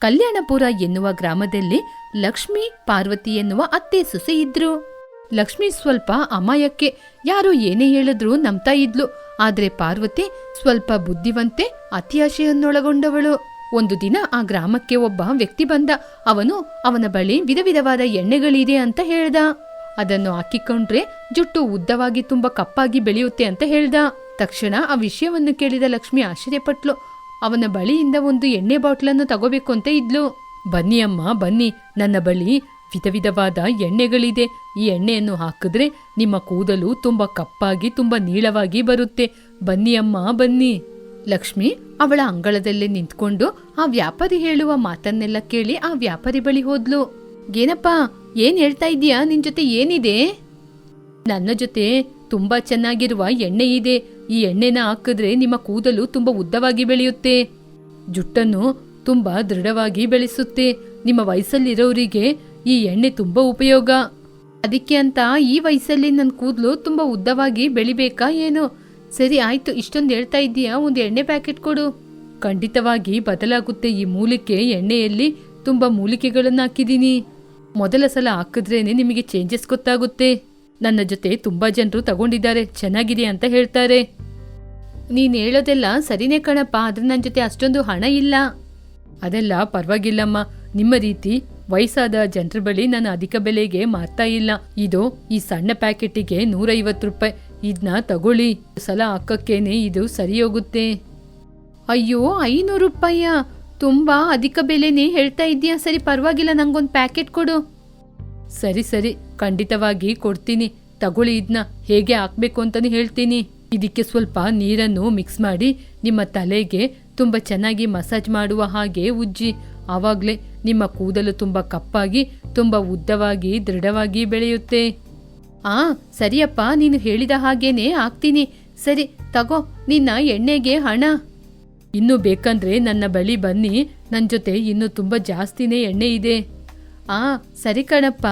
ಕಲ್ಯಾಣಪುರ ಎನ್ನುವ ಗ್ರಾಮದಲ್ಲಿ ಲಕ್ಷ್ಮಿ ಪಾರ್ವತಿ ಎನ್ನುವ ಅತ್ತೆ ಸೊಸೆ ಇದ್ರು. ಲಕ್ಷ್ಮಿ ಸ್ವಲ್ಪ ಅಮಾಯಕ್ಕೆ ಯಾರು ಏನೇ ಹೇಳಿದ್ರೂ ನಂಬ್ತಾ ಇದ್ಲು. ಆದ್ರೆ ಪಾರ್ವತಿ ಸ್ವಲ್ಪ ಬುದ್ಧಿವಂತೆ ಅತಿಯಾಶೆಯನ್ನೊಳಗೊಂಡವಳು. ಒಂದು ದಿನ ಆ ಗ್ರಾಮಕ್ಕೆ ಒಬ್ಬ ವ್ಯಕ್ತಿ ಬಂದ. ಅವನು ಅವನ ಬಳಿ ವಿಧ ವಿಧವಾದ ಎಣ್ಣೆಗಳಿದೆ ಅಂತ ಹೇಳ್ದ. ಅದನ್ನು ಹಾಕಿಕೊಂಡ್ರೆ ಜುಟ್ಟು ಉದ್ದವಾಗಿ ತುಂಬಾ ಕಪ್ಪಾಗಿ ಬೆಳೆಯುತ್ತೆ ಅಂತ ಹೇಳ್ದ. ತಕ್ಷಣ ಆ ವಿಷಯವನ್ನು ಕೇಳಿದ ಲಕ್ಷ್ಮಿ ಆಶ್ಚರ್ಯಪಟ್ಲು. ಅವನ ಬಳಿಯಿಂದ ಒಂದು ಎಣ್ಣೆ ಬಾಟ್ಲನ್ನು ತಗೋಬೇಕು ಅಂತ ಇದ್ಲು. ಬನ್ನಿ ಅಮ್ಮ, ಬನ್ನಿ. ನನ್ನ ಬಳಿ ವಿಧ ವಿಧವಾದ ಎಣ್ಣೆಗಳಿದೆ. ಈ ಎಣ್ಣೆಯನ್ನು ಹಾಕಿದ್ರೆ ನಿಮ್ಮ ಕೂದಲು ತುಂಬಾ ಕಪ್ಪಾಗಿ, ತುಂಬಾ ನೀಳವಾಗಿ ಬರುತ್ತೆ. ಬನ್ನಿ ಅಮ್ಮ, ಬನ್ನಿ. ಲಕ್ಷ್ಮಿ ಅವಳ ಅಂಗಳದಲ್ಲೇ ನಿಂತ್ಕೊಂಡು ಆ ವ್ಯಾಪಾರಿ ಹೇಳುವ ಮಾತನ್ನೆಲ್ಲ ಕೇಳಿ ಆ ವ್ಯಾಪಾರಿ ಬಳಿ ಹೋದ್ಲು. ಏನಪ್ಪ ಏನ್ ಹೇಳ್ತಾ ಇದೀಯಾ ನಿನ್ ಜೊತೆ ಏನಿದೆ? ನನ್ನ ಜೊತೆ ತುಂಬಾ ಚೆನ್ನಾಗಿರುವ ಎಣ್ಣೆ ಇದೆ. ಈ ಎಣ್ಣೆನ ಹಾಕಿದ್ರೆ ನಿಮ್ಮ ಕೂದಲು ತುಂಬಾ ಉದ್ದವಾಗಿ ಬೆಳೆಯುತ್ತೆ. ಜುಟ್ಟನ್ನು ತುಂಬಾ ದೃಢವಾಗಿ ಬೆಳೆಸುತ್ತೆ. ನಿಮ್ಮ ವಯಸ್ಸಲ್ಲಿರೋರಿಗೆ ಈ ಎಣ್ಣೆ ತುಂಬಾ ಉಪಯೋಗ. ಅದಕ್ಕೆ ಅಂತ ಈ ವಯಸ್ಸಲ್ಲಿ ನನ್ನ ಕೂದಲು ತುಂಬಾ ಉದ್ದವಾಗಿ ಬೆಳಿಬೇಕಾ ಏನು? ಸರಿ ಆಯ್ತು, ಇಷ್ಟೊಂದು ಹೇಳ್ತಾ ಇದ್ದೀಯಾ? ಒಂದು ಎಣ್ಣೆ ಪ್ಯಾಕೆಟ್ ಕೊಡು. ಖಂಡಿತವಾಗಿ ಬದಲಾಗುತ್ತೆ ಈ ಮೂಲಿಕೆ ಎಣ್ಣೆಯಲ್ಲಿ ತುಂಬಾ ಮೂಲಿಕೆಗಳನ್ನು ಹಾಕಿದ್ದೀನಿ. ಮೊದಲ ಸಲ ಹಾಕಿದ್ರೇನೆ ನಿಮಗೆ ಚೇಂಜಸ್ ಗೊತ್ತಾಗುತ್ತೆ. ನನ್ನ ಜೊತೆ ತುಂಬಾ ಜನರು ತಗೊಂಡಿದ್ದಾರೆ, ಚೆನ್ನಾಗಿದೆ ಅಂತ ಹೇಳ್ತಾರೆ. ನೀನ್ ಹೇಳೋದೆಲ್ಲ ಸರಿನೇ ಕಣಪ್ಪ ಆದ್ರೆ ನನ್ನ ಜೊತೆ ಅಷ್ಟೊಂದು ಹಣ ಇಲ್ಲ. ಅದೆಲ್ಲ ಪರವಾಗಿಲ್ಲಮ್ಮ. ನಿಮ್ಮ ರೀತಿ ವಯಸ್ಸಾದ ಜನರ ಬಳಿ ನಾನು ಅಧಿಕ ಬೆಲೆಗೆ ಮಾರ್ತಾ ಇಲ್ಲ. ಇದು ಈ ಸಣ್ಣ ಪ್ಯಾಕೆಟಿಗೆ ನೂರೈವತ್ತು ರೂಪಾಯಿ. ಇದನ್ನ ತಗೊಳ್ಳಿ. ಸಲ ಹಾಕಕ್ಕೇನೆ ಇದು ಸರಿ ಹೋಗುತ್ತೆ ಅಯ್ಯೋ ಐನೂರು ರೂಪಾಯ. ತುಂಬಾ ಅಧಿಕ ಬೆಲೆನೇ ಹೇಳ್ತಾ ಇದ್ದೀಯಾ? ಸರಿ ಪರವಾಗಿಲ್ಲ ನಂಗೊಂದು ಪ್ಯಾಕೆಟ್ ಕೊಡು. ಸರಿ ಸರಿ. ಖಂಡಿತವಾಗಿ ಕೊಡ್ತೀನಿ. ತಗೊಳ್ಳಿ ಇದನ್ನ ಹೇಗೆ ಹಾಕ್ಬೇಕು ಅಂತಾನೆ ಹೇಳ್ತೀನಿ. ಇದಕ್ಕೆ ಸ್ವಲ್ಪ ನೀರನ್ನು ಮಿಕ್ಸ್ ಮಾಡಿ ನಿಮ್ಮ ತಲೆಗೆ ತುಂಬ ಚೆನ್ನಾಗಿ ಮಸಾಜ್ ಮಾಡುವ ಹಾಗೆ ಉಜ್ಜಿ. ಆವಾಗಲೇ ನಿಮ್ಮ ಕೂದಲು ತುಂಬ ಕಪ್ಪಾಗಿ, ತುಂಬ ಉದ್ದವಾಗಿ, ದೃಢವಾಗಿ ಬೆಳೆಯುತ್ತೆ. ಆ, ಸರಿಯಪ್ಪ, ನೀನು ಹೇಳಿದ ಹಾಗೇನೆ ಆಗ್ತೀನಿ. ಸರಿ, ತಗೋ, ನಿನ್ನ ಎಣ್ಣೆಗೆ ಹಣ. ಇನ್ನು ಬೇಕಂದ್ರೆ ನನ್ನ ಬಳಿ ಬನ್ನಿ. ನನ್ನ ಜೊತೆ ಇನ್ನು ತುಂಬ ಜಾಸ್ತಿನೇ ಎಣ್ಣೆ ಇದೆ. ಆ, ಸರಿ ಕಣಪ್ಪ.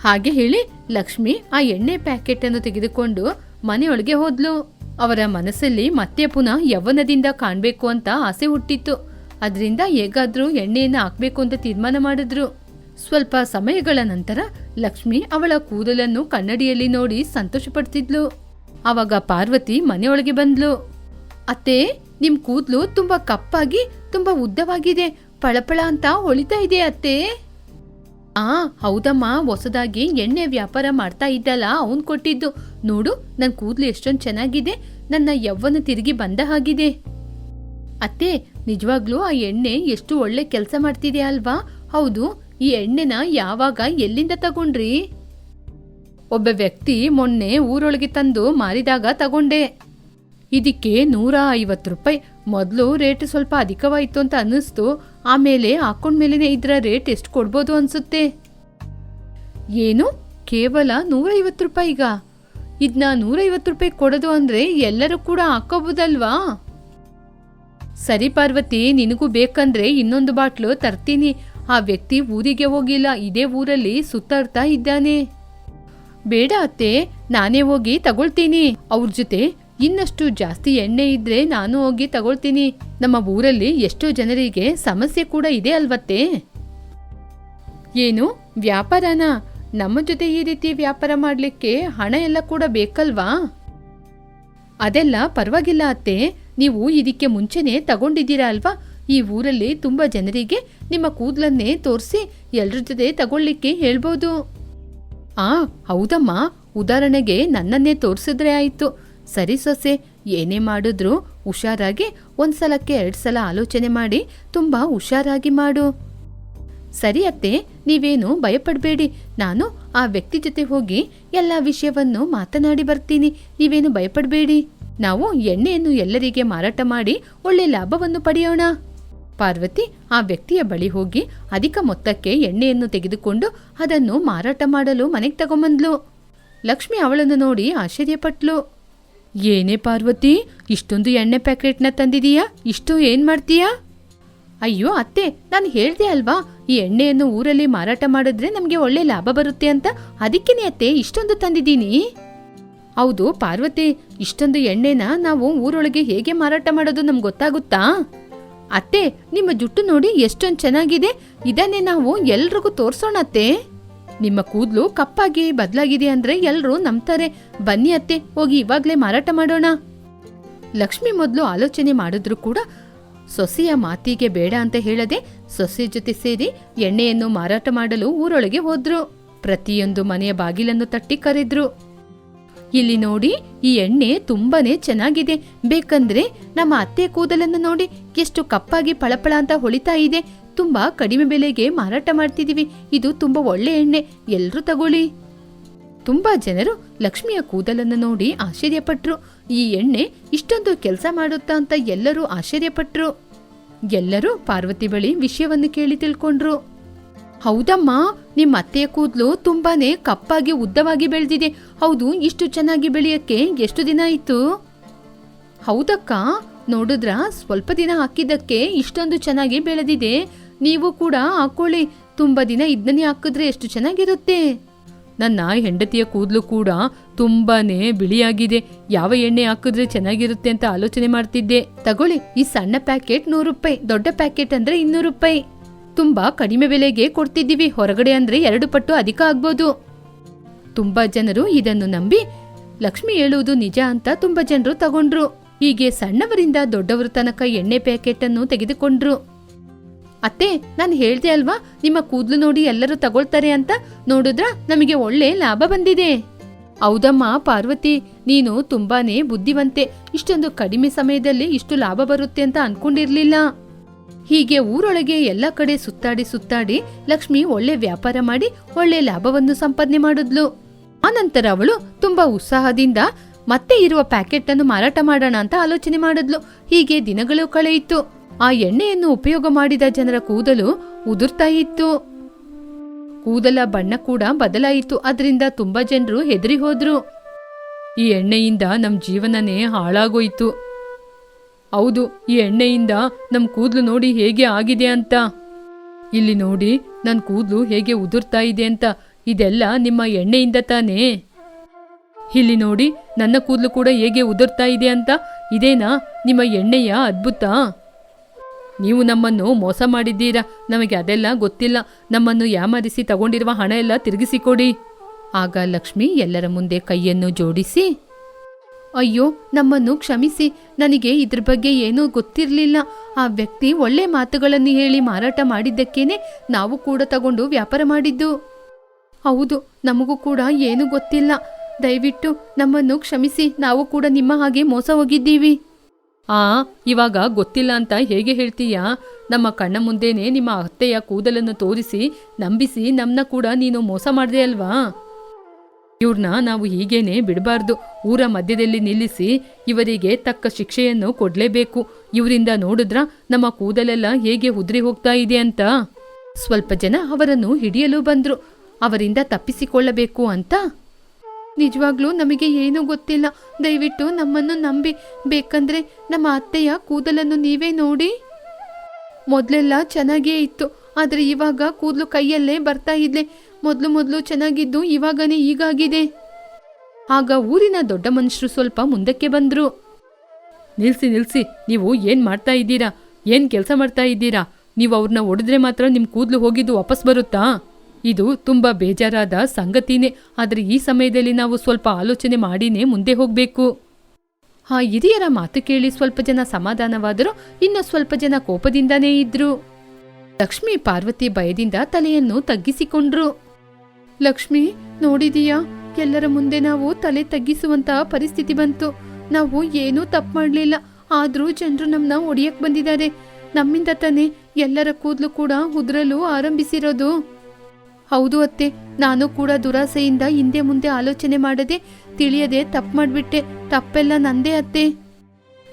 ಹಾಗೆ ಹೇಳಿ ಲಕ್ಷ್ಮಿ ಆ ಎಣ್ಣೆ ಪ್ಯಾಕೆಟ್ ಅನ್ನು ತೆಗೆದುಕೊಂಡು ಮನೆಯೊಳಗೆ ಹೋದ್ಲು. ಅವರ ಮನಸ್ಸಲ್ಲಿ ಮತ್ತೆ ಪುನಃ ಯೌವನದಿಂದ ಕಾಣ್ಬೇಕು ಅಂತ ಆಸೆ ಹುಟ್ಟಿತ್ತು. ಅದರಿಂದ ಹೇಗಾದ್ರೂ ಎಣ್ಣೆಯನ್ನು ಹಾಕ್ಬೇಕು ಅಂತ ತೀರ್ಮಾನ ಮಾಡಿದ್ರು. ಸ್ವಲ್ಪ ಸಮಯಗಳ ನಂತರ ಲಕ್ಷ್ಮಿ ಅವಳ ಕೂದಲನ್ನು ಕನ್ನಡಿಯಲ್ಲಿ ನೋಡಿ ಸಂತೋಷಪಡ್ತಿದ್ಲು. ಆವಾಗ ಪಾರ್ವತಿ ಮನೆಯೊಳಗೆ ಬಂದ್ಲು. ಅತ್ತೆ, ನಿಮ್ ಕೂದ್ಲು ತುಂಬಾ ಕಪ್ಪಾಗಿ, ತುಂಬಾ ಉದ್ದವಾಗಿದೆ. ಪಳಪಳ ಅಂತ ಹೊಳಿತಾ ಇದೆ ಅತ್ತೆ? ಆ, ಹೌದಮ್ಮ, ಹೊಸದಾಗಿ ಎಣ್ಣೆ ವ್ಯಾಪಾರ ಮಾಡ್ತಾ ಇದ್ದಲ್ಲ, ಅವನ್ ಕೊಟ್ಟಿದ್ದು. ನೋಡು ನನ್ನ ಕೂದಲು ಎಷ್ಟೊಂದು ಚೆನ್ನಾಗಿದೆ, ನನ್ನ ಯವ್ವನ ತಿರುಗಿ ಬಂದ ಹಾಗಿದೆ. ಅತ್ತೆ, ನಿಜವಾಗ್ಲೂ ಆ ಎಣ್ಣೆ ಎಷ್ಟು ಒಳ್ಳೆ ಕೆಲಸ ಮಾಡ್ತಿದೆ ಅಲ್ವಾ? ಹೌದು, ಈ ಎಣ್ಣೆನ ಯಾವಾಗ ಎಲ್ಲಿಂದ ತಗೊಂಡ್ರಿ? ಒಬ್ಬ ವ್ಯಕ್ತಿ ಮೊನ್ನೆ ಊರೊಳಗೆ ತಂದು ಮಾರಿದಾಗ ತಗೊಂಡೆ. ಇದಕ್ಕೆ ನೂರ ಐವತ್ತು ರೂಪಾಯಿ. ಮೊದಲು ರೇಟ್ ಸ್ವಲ್ಪ ಅಧಿಕವಾಯಿತು ಅಂತ ಅನ್ನಿಸ್ತು. ಆಮೇಲೆ ಹಾಕೊಂಡ್ಮೇಲೆ ಇದರ ರೇಟ್ ಎಷ್ಟು ಕೊಡ್ಬೋದು ಅನ್ಸುತ್ತೆ? ಏನು? ಕೇವಲ ನೂರೈವತ್ತು ರೂಪಾಯಿಗ? ಇದನ್ನ ನೂರೈವತ್ತು ರೂಪಾಯಿ ಕೊಡೋದು ಅಂದ್ರೆ ಎಲ್ಲರೂ ಕೂಡ ಹಾಕೋಬೋದಲ್ವಾ? ಸರಿ ಪಾರ್ವತಿ, ನಿನಗೂ ಬೇಕಂದ್ರೆ ಇನ್ನೊಂದು ಬಾಟ್ಲು ತರ್ತೀನಿ. ಆ ವ್ಯಕ್ತಿ ಊರಿಗೆ ಹೋಗಿಲ್ಲ, ಇದೇ ಊರಲ್ಲಿ ಸುತ್ತಾಡ್ತಾ ಇದ್ದಾನೆ. ಬೇಡ ಅತ್ತೆ, ನಾನೇ ಹೋಗಿ ತಗೊಳ್ತೀನಿ. ಅವ್ರ ಜೊತೆ ಇನ್ನಷ್ಟು ಜಾಸ್ತಿ ಎಣ್ಣೆ ಇದ್ರೆ ನಾನು ಹೋಗಿ ತಗೊಳ್ತೀನಿ. ನಮ್ಮ ಊರಲ್ಲಿ ಎಷ್ಟೋ ಜನರಿಗೆ ಸಮಸ್ಯೆ ಕೂಡ ಇದೆ ಅಲ್ವತ್ತೆ? ಏನು? ವ್ಯಾಪಾರನಾ? ನಮ್ಮ ಜೊತೆ ಈ ರೀತಿ ವ್ಯಾಪಾರ ಮಾಡಲಿಕ್ಕೆ ಹಣ ಎಲ್ಲ ಕೂಡ ಬೇಕಲ್ವಾ? ಅದೆಲ್ಲ ಪರವಾಗಿಲ್ಲ ಅತ್ತೆ. ನೀವು ಇದಕ್ಕೆ ಮುಂಚೆನೇ ತಗೊಂಡಿದ್ದೀರಾ ಅಲ್ವಾ? ಈ ಊರಲ್ಲಿ ತುಂಬಾ ಜನರಿಗೆ ನಿಮ್ಮ ಕೂದಲನ್ನೇ ತೋರಿಸಿ ಎಲ್ರ ಜೊತೆ ತಗೊಳ್ಳಿಕ್ಕೆ ಹೇಳ್ಬೋದು. ಆ, ಹೌದಮ್ಮ. ಉದಾಹರಣೆಗೆ ನನ್ನನ್ನೇ ತೋರಿಸಿದ್ರೆ ಆಯ್ತು. ಸರಿ ಸೊಸೆ, ಏನೇ ಮಾಡಿದ್ರೂ ಹುಷಾರಾಗಿ ಒಂದ್ಸಲಕ್ಕೆ ಎರಡು ಸಲ ಆಲೋಚನೆ ಮಾಡಿ ತುಂಬಾ ಹುಷಾರಾಗಿ ಮಾಡು. ಸರಿ ಅತ್ತೆ, ನೀವೇನು ಭಯಪಡಬೇಡಿ. ನಾನು ಆ ವ್ಯಕ್ತಿ ಜೊತೆ ಹೋಗಿ ಎಲ್ಲ ವಿಷಯವನ್ನು ಮಾತನಾಡಿ ಬರ್ತೀನಿ. ನೀವೇನು ಭಯಪಡಬೇಡಿ. ನಾವು ಎಣ್ಣೆಯನ್ನು ಎಲ್ಲರಿಗೆ ಮಾರಾಟ ಮಾಡಿ ಒಳ್ಳೆ ಲಾಭವನ್ನು ಪಡೆಯೋಣ. ಪಾರ್ವತಿ ಆ ವ್ಯಕ್ತಿಯ ಬಳಿ ಹೋಗಿ ಅಧಿಕ ಮೊತ್ತಕ್ಕೆ ಎಣ್ಣೆಯನ್ನು ತೆಗೆದುಕೊಂಡು ಅದನ್ನು ಮಾರಾಟ ಮಾಡಲು ಮನೆಗೆ ತಗೊಂಬಂದ್ಲು. ಲಕ್ಷ್ಮಿ ಅವಳನ್ನು ನೋಡಿ ಆಶ್ಚರ್ಯಪಟ್ಲು. ಏನೇ ಪಾರ್ವತಿ, ಇಷ್ಟೊಂದು ಎಣ್ಣೆ ಪ್ಯಾಕೆಟ್ನ ತಂದಿದೀಯಾ? ಇಷ್ಟು ಏನು ಮಾಡ್ತೀಯಾ? ಅಯ್ಯೋ ಅತ್ತೆ, ನಾನು ಹೇಳ್ದೆ ಅಲ್ವಾ? ಈ ಎಣ್ಣೆಯನ್ನು ಊರಲ್ಲಿ ಮಾರಾಟ ಮಾಡಿದ್ರೆ ನಮಗೆ ಒಳ್ಳೆ ಲಾಭ ಬರುತ್ತೆ ಅಂತ. ಅದಕ್ಕೇನೆ ಅತ್ತೆ, ಇಷ್ಟೊಂದು ತಂದಿದ್ದೀನಿ. ಹೌದು ಪಾರ್ವತಿ, ಇಷ್ಟೊಂದು ಎಣ್ಣೆನ ನಾವು ಊರೊಳಗೆ ಹೇಗೆ ಮಾರಾಟ ಮಾಡೋದು ನಮ್ಗೆ ಗೊತ್ತಾಗುತ್ತಾ? ಅತ್ತೆ, ನಿಮ್ಮ ಜುಟ್ಟು ನೋಡಿ ಎಷ್ಟೊಂದು ಚೆನ್ನಾಗಿದೆ. ಇದನ್ನೇ ನಾವು ಎಲ್ರಿಗೂ ತೋರ್ಸೋಣ ಅತ್ತೆ. ನಿಮ್ಮ ಕೂದಲು ಕಪ್ಪಾಗಿ ಬದಲಾಗಿದೆ ಅಂದ್ರೆ ಎಲ್ಲರೂ ನಂಬ್ತಾರೆ. ಬನ್ನಿ ಅತ್ತೆ, ಹೋಗಿ ಇವಾಗ್ಲೇ ಮಾರಾಟ ಮಾಡೋಣ. ಲಕ್ಷ್ಮಿ ಮೊದಲು ಆಲೋಚನೆ ಮಾಡಿದ್ರು ಕೂಡ, ಸೊಸೆಯ ಮಾತಿಗೆ ಬೇಡ ಅಂತ ಹೇಳದೆ ಸೊಸೆ ಜೊತೆ ಸೇರಿ ಎಣ್ಣೆಯನ್ನು ಮಾರಾಟ ಮಾಡಲು ಊರೊಳಗೆ ಹೋದ್ರು. ಪ್ರತಿಯೊಂದು ಮನೆಯ ಬಾಗಿಲನ್ನು ತಟ್ಟಿ ಕರೆದ್ರು. ಇಲ್ಲಿ ನೋಡಿ, ಈ ಎಣ್ಣೆ ತುಂಬಾನೇ ಚೆನ್ನಾಗಿದೆ. ಬೇಕಂದ್ರೆ ನಮ್ಮ ಅತ್ತೆ ಕೂದಲನ್ನು ನೋಡಿ, ಎಷ್ಟು ಕಪ್ಪಾಗಿ ಪಳಪಳ ಅಂತ ಹೊಳಿತಾ ಇದೆ. ತುಂಬಾ ಕಡಿಮೆ ಬೆಲೆಗೆ ಮಾರಾಟ ಮಾಡ್ತಿದ್ದೀವಿ ಇದು ತುಂಬಾ ಒಳ್ಳೆ ಎಣ್ಣೆ. ಎಲ್ಲರೂ ತಗೊಳ್ಳಿ. ತುಂಬಾ ಜನರು ಲಕ್ಷ್ಮಿಯ ಕೂದಲನ್ನು ನೋಡಿ ಆಶ್ಚರ್ಯಪಟ್ರು. ಈ ಎಣ್ಣೆ ಇಷ್ಟೊಂದು ಕೆಲಸ ಮಾಡುತ್ತಾ ಅಂತ ಎಲ್ಲರೂ ಆಶ್ಚರ್ಯಪಟ್ರು. ಎಲ್ಲರೂ ಪಾರ್ವತಿ ಬಳಿ ವಿಷಯವನ್ನು ಕೇಳಿ ತಿಳ್ಕೊಂಡ್ರು. ಹೌದಮ್ಮ, ನಿಮ್ಮ ಅತ್ತೆಯ ಕೂದಲು ತುಂಬಾನೇ ಕಪ್ಪಾಗಿ ಉದ್ದವಾಗಿ ಬೆಳೆದಿದೆ. ಹೌದು, ಇಷ್ಟು ಚೆನ್ನಾಗಿ ಬೆಳೆಯಕ್ಕೆ ಎಷ್ಟು ದಿನ ಆಯ್ತು? ಹೌದಕ್ಕ, ನೋಡಿದ್ರ, ಸ್ವಲ್ಪ ದಿನ ಹಾಕಿದ್ದಕ್ಕೆ ಇಷ್ಟೊಂದು ಚೆನ್ನಾಗಿ ಬೆಳೆದಿದೆ. ನೀವು ಕೂಡ ಹಾಕೊಳ್ಳಿ ತುಂಬಾ ದಿನ ಇದನ್ನೇ ಹಾಕಿದ್ರೆ ಎಷ್ಟು ಚೆನ್ನಾಗಿರುತ್ತೆ. ನನ್ನ ಹೆಂಡತಿಯ ಕೂದಲು ಕೂಡ ತುಂಬಾನೇ ಬಿಳಿಯಾಗಿದೆ. ಯಾವ ಎಣ್ಣೆ ಹಾಕಿದ್ರೆ ಚೆನ್ನಾಗಿರುತ್ತೆ ಅಂತ ಆಲೋಚನೆ ಮಾಡ್ತಿದ್ದೆ. ತಗೊಳ್ಳಿ, ಈ ಸಣ್ಣ ಪ್ಯಾಕೆಟ್ ನೂರು ರೂಪಾಯಿ, ದೊಡ್ಡ ಪ್ಯಾಕೆಟ್ ಅಂದ್ರೆ ಇನ್ನೂರು ರೂಪಾಯಿ. ತುಂಬಾ ಕಡಿಮೆ ಬೆಲೆಗೆ ಕೊಡ್ತಿದ್ದೀವಿ, ಹೊರಗಡೆ ಅಂದ್ರೆ ಎರಡು ಪಟ್ಟು ಅಧಿಕ ಆಗ್ಬೋದು. ತುಂಬಾ ಜನರು ಇದನ್ನು ನಂಬಿ, ಲಕ್ಷ್ಮಿ ಹೇಳುವುದು ನಿಜ ಅಂತ ತುಂಬಾ ಜನರು ತಗೊಂಡ್ರು. ಹೀಗೆ ಸಣ್ಣವರಿಂದ ದೊಡ್ಡವರ ತನಕ ಎಣ್ಣೆ ಪ್ಯಾಕೆಟ್ ಅನ್ನು ತೆಗೆದುಕೊಂಡ್ರು. ಅತ್ತೆ, ನಾನು ಹೇಳ್ದೆ ಅಲ್ವಾ? ನಿಮ್ಮ ಕೂದಲು ನೋಡಿ ಎಲ್ಲರೂ ತಗೊಳ್ತಾರೆ ಅಂತ ನೋಡಿದ್ರ ನಮಗೆ ಒಳ್ಳೆ ಲಾಭ ಬಂದಿದೆ. ಹೌದಮ್ಮ ಪಾರ್ವತಿ, ನೀನು ತುಂಬಾನೇ ಬುದ್ಧಿವಂತೆ. ಇಷ್ಟೊಂದು ಕಡಿಮೆ ಸಮಯದಲ್ಲಿ ಇಷ್ಟು ಲಾಭ ಬರುತ್ತೆ ಅಂತ ಅನ್ಕೊಂಡಿರ್ಲಿಲ್ಲ. ಹೀಗೆ ಊರೊಳಗೆ ಎಲ್ಲ ಕಡೆ ಸುತ್ತಾಡಿ ಸುತ್ತಾಡಿ ಲಕ್ಷ್ಮಿ ಒಳ್ಳೆ ವ್ಯಾಪಾರ ಮಾಡಿ ಒಳ್ಳೆ ಲಾಭವನ್ನು ಸಂಪಾದನೆ ಮಾಡಿದ್ಲು. ಆನಂತರ ಅವಳು ತುಂಬಾ ಉತ್ಸಾಹದಿಂದ, ಮತ್ತೆ ಇರುವ ಪ್ಯಾಕೆಟ್ ಅನ್ನು ಮಾರಾಟ ಮಾಡೋಣ ಅಂತ ಆಲೋಚನೆ ಮಾಡಿದ್ಲು. ಹೀಗೆ ದಿನಗಳು ಕಳೆಯಿತು. ಆ ಎಣ್ಣೆಯನ್ನು ಉಪಯೋಗ ಮಾಡಿದ ಜನರ ಕೂದಲು ಉದುರ್ತಾ ಇತ್ತು. ಕೂದಲ ಬಣ್ಣ ಕೂಡ ಬದಲಾಯಿತು. ಅದರಿಂದ ತುಂಬಾ ಜನರು ಹೆದರಿ ಹೋದ್ರು. ಈ ಎಣ್ಣೆಯಿಂದ ನಮ್ಮ ಜೀವನನೇ ಹಾಳಾಗೋಯ್ತು. ಹೌದು, ಈ ಎಣ್ಣೆಯಿಂದ ನಮ್ಮ ಕೂದಲು ನೋಡಿ ಹೇಗೆ ಆಗಿದೆ ಅಂತ. ಇಲ್ಲಿ ನೋಡಿ ನನ್ನ ಕೂದಲು ಹೇಗೆ ಉದುರ್ತಾ ಇದೆ ಅಂತ. ಇದೆಲ್ಲ ನಿಮ್ಮ ಎಣ್ಣೆಯಿಂದ ತಾನೇ? ಇಲ್ಲಿ ನೋಡಿ, ನನ್ನ ಕೂದಲು ಕೂಡ ಹೇಗೆ ಉದುರ್ತಾ ಇದೆ ಅಂತ. ಇದೇನಾ, ನಿಮ್ಮ ಎಣ್ಣೆಯ ಅದ್ಭುತ? ನೀವು ನಮ್ಮನ್ನು ಮೋಸ ಮಾಡಿದ್ದೀರಾ? ನಮಗೆ ಅದೆಲ್ಲ ಗೊತ್ತಿಲ್ಲ. ನಮ್ಮನ್ನು ಯಾಮಾರಿಸಿ ತಗೊಂಡಿರುವ ಹಣ ಎಲ್ಲ ತಿರುಗಿಸಿಕೊಡಿ. ಆಗ ಲಕ್ಷ್ಮಿ ಎಲ್ಲರ ಮುಂದೆ ಕೈಯನ್ನು ಜೋಡಿಸಿ, ಅಯ್ಯೋ, ನಮ್ಮನ್ನು ಕ್ಷಮಿಸಿ. ನನಗೆ ಇದ್ರ ಬಗ್ಗೆ ಏನೂ ಗೊತ್ತಿರಲಿಲ್ಲ. ಆ ವ್ಯಕ್ತಿ ಒಳ್ಳೆ ಮಾತುಗಳನ್ನು ಹೇಳಿ ಮಾರಾಟ ಮಾಡಿದ್ದಕ್ಕೇನೆ ನಾವು ಕೂಡ ತಗೊಂಡು ವ್ಯಾಪಾರ ಮಾಡಿದ್ದು. ಹೌದು, ನಮಗೂ ಕೂಡ ಏನೂ ಗೊತ್ತಿಲ್ಲ. ದಯವಿಟ್ಟು ನಮ್ಮನ್ನು ಕ್ಷಮಿಸಿ. ನಾವು ಕೂಡ ನಿಮ್ಮ ಹಾಗೆ ಮೋಸ ಹೋಗಿದ್ದೀವಿ. ಆ, ಇವಾಗ ಗೊತ್ತಿಲ್ಲ ಅಂತ ಹೇಗೆ ಹೇಳ್ತೀಯಾ? ನಮ್ಮ ಕಣ್ಣ ಮುಂದೇನೆ ನಿಮ್ಮ ಅತ್ತೆಯ ಕೂದಲನ್ನು ತೋರಿಸಿ ನಂಬಿಸಿ ನಮ್ಮನ್ನ ಕೂಡ ನೀನು ಮೋಸ ಮಾಡಿದೆ ಅಲ್ವಾ? ಇವ್ರನ್ನ ನಾವು ಹೀಗೇನೆ ಬಿಡಬಾರ್ದು. ಊರ ಮಧ್ಯದಲ್ಲಿ ನಿಲ್ಲಿಸಿ ಇವರಿಗೆ ತಕ್ಕ ಶಿಕ್ಷೆಯನ್ನು ಕೊಡಲೇಬೇಕು. ಇವರಿಂದ ನೋಡಿದ್ರ ನಮ್ಮ ಕೂದಲೆಲ್ಲ ಹೇಗೆ ಉದುರಿ ಹೋಗ್ತಾ ಇದೆ ಅಂತ. ಸ್ವಲ್ಪ ಜನ ಅವರನ್ನು ಹಿಡಿಯಲು ಬಂದರು. ಅವರಿಂದ ತಪ್ಪಿಸಿಕೊಳ್ಳಬೇಕು ಅಂತ. ನಿಜವಾಗ್ಲೂ ನಮಗೆ ಏನೂ ಗೊತ್ತಿಲ್ಲ. ದಯವಿಟ್ಟು ನಮ್ಮನ್ನು ನಂಬಿ. ಬೇಕಂದ್ರೆ ನಮ್ಮ ಅತ್ತೆಯ ಕೂದಲನ್ನು ನೀವೇ ನೋಡಿ. ಮೊದಲೆಲ್ಲ ಚೆನ್ನಾಗೇ ಇತ್ತು. ಆದರೆ ಇವಾಗ ಕೂದಲು ಕೈಯಲ್ಲೇ ಬರ್ತಾ ಇದ್ಲೆ. ಮೊದಲು ಮೊದಲು ಚೆನ್ನಾಗಿದ್ದು ಇವಾಗನೇ ಹೀಗಾಗಿದೆ. ಆಗ ಊರಿನ ದೊಡ್ಡ ಮನುಷ್ಯರು ಸ್ವಲ್ಪ ಮುಂದಕ್ಕೆ ಬಂದ್ರು. ನಿಲ್ಸಿ ನಿಲ್ಸಿ, ನೀವು ಏನ್ ಮಾಡ್ತಾ ಇದ್ದೀರಾ? ಏನ್ ಕೆಲಸ ಮಾಡ್ತಾ ಇದ್ದೀರಾ? ನೀವು ಅವ್ರನ್ನ ಹೊಡೆದ್ರೆ ಮಾತ್ರ ನಿಮ್ ಕೂದಲು ಹೋಗಿದ್ದು ವಾಪಸ್ ಬರುತ್ತಾ? ಇದು ತುಂಬಾ ಬೇಜಾರಾದ ಸಂಗತಿನೇ. ಆದರೆ ಈ ಸಮಯದಲ್ಲಿ ನಾವು ಸ್ವಲ್ಪ ಆಲೋಚನೆ ಮಾಡಿನೇ ಮುಂದೆ ಹೋಗಬೇಕು. ಆ ಹಿರಿಯರ ಮಾತು ಕೇಳಿ ಸ್ವಲ್ಪ ಜನ ಸಮಾಧಾನವಾದರೂ ಇನ್ನು ಸ್ವಲ್ಪ ಜನ ಕೋಪದಿಂದನೇ ಇದ್ರು. ಲಕ್ಷ್ಮಿ ಪಾರ್ವತಿ ಭಯದಿಂದ ತಲೆಯನ್ನು ತಗ್ಗಿಸಿಕೊಂಡ್ರು. ಲಕ್ಷ್ಮಿ, ನೋಡಿದೀಯಾ? ಎಲ್ಲರ ಮುಂದೆ ನಾವು ತಲೆ ತಗ್ಗಿಸುವಂತಹ ಪರಿಸ್ಥಿತಿ ಬಂತು. ನಾವು ಏನೂ ತಪ್ಪು ಮಾಡಲಿಲ್ಲ. ಆದ್ರೂ ಜನರು ನಮ್ಮನ್ನ ಒಡೆಯಕ್ ಬಂದಿದ್ದಾರೆ. ನಮ್ಮಿಂದ ತಾನೇ ಎಲ್ಲರ ಕೂದಲು ಕೂಡ ಉದುರಲು ಆರಂಭಿಸಿರೋದು. ಹೌದು ಅತ್ತೆ, ನಾನು ಕೂಡ ದುರಾಸೆಯಿಂದ ಹಿಂದೆ ಮುಂದೆ ಆಲೋಚನೆ ಮಾಡದೆ ತಿಳಿಯದೆ ತಪ್ಪು ಮಾಡಿಬಿಟ್ಟೆ. ತಪ್ಪೆಲ್ಲ ನಂದೇ ಅತ್ತೆ.